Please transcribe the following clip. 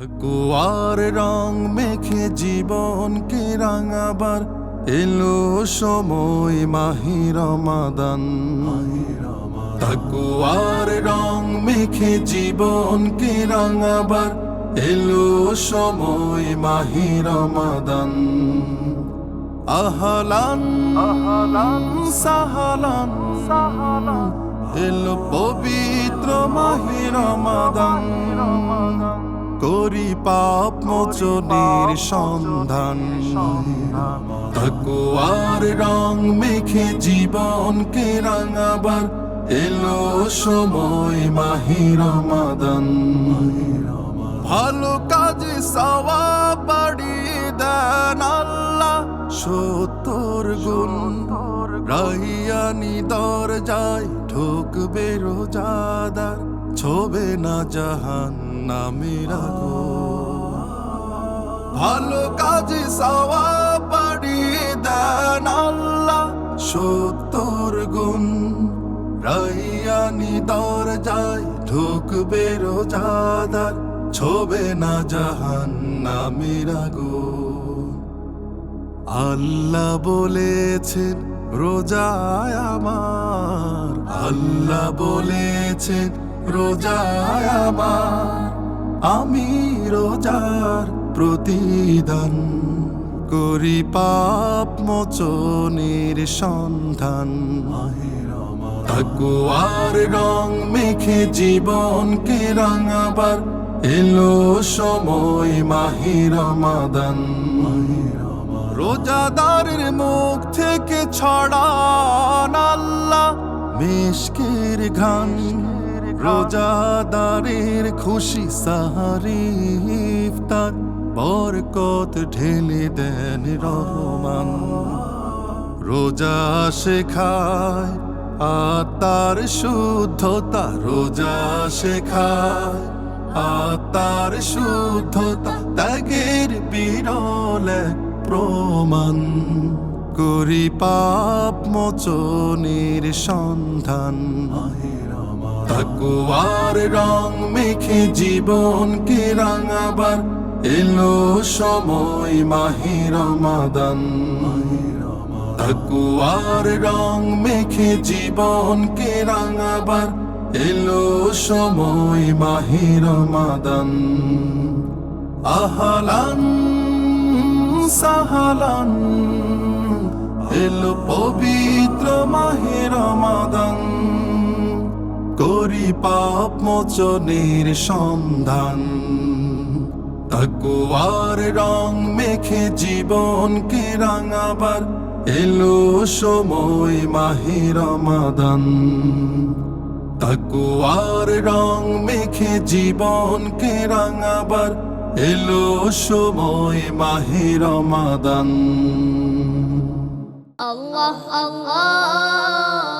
কুয়ার রং মেখে জীবনকে রাঙাবার এলো সময় মাহির মাদান তাকুয়ার রং মেখে জীবনকে রাঙাবার এলো সময় মাহির মাদান আহলান আহলান সাহালান সাহালান। এলো পবিত্র মাহির মাদান করি পাপ মোচনের সন্ধান। তাকুয়ার রং মেখে জীবনকে রাঙাবার এলো সময় মাহির মাদান ভালো কাজে সাওয়া বাড়িয়ে দেন আল্লাহ সত্তর গুণ। রাহিয়ানি দর যায় ঢুকবে রোজাদার ছবে না জাহান। নামের আগুন ভালো কাজে সাওয়া বাড়িয়ে দেন আল্লাহ। সত্তর গুণ রাইয়ানি দর যায় ঢুকবে রোজাদার, ছবে না জাহান নামের আগুন আল্লাহ বলেছেন, রোজায় আমার। আল্লাহ বলেছেন, রোজায় আমার। আমি রোজার প্রতিদান করি পাপ মোচনের সন্ধান। তাকুয়ার রং মেখে জীবনকে রাঙাবার এলো সময় মাহির মাদান রোজাদারের মুখ থেকে ছড়ান আল্লাহ, মেশকের ঘান রোজাদারের খুশি সাহারি ইফতার, বরকত ঢেলে দেন রহমান। রোজা শেখায় আত্মার শুদ্ধতা রোজা শেখায়। আত্মার শুদ্ধতা ত্যাগের বিরল প্রমাণ। করি পাপ মোচনের সন্ধান। তাকুয়ার রং মেখে জীবনকে রাঙাবার এলো সময় মাহির মাদান তাকুয়ার রং মেখে জীবনকে রাঙাবার এলো সময় মাহির মাদান আহলান, সাহালান, এলো পবিত্র করি পাপ মোচনের সন্ধান। তাকুয়ার রং মেখে জীবনকে রাঙাবার এলো সময় মাহে রমাদান। তাকুয়ার রং মেখে জীবনকে রাঙাবার এলো সময় মাহে রমাদান। আল্লাহ আল্লাহ।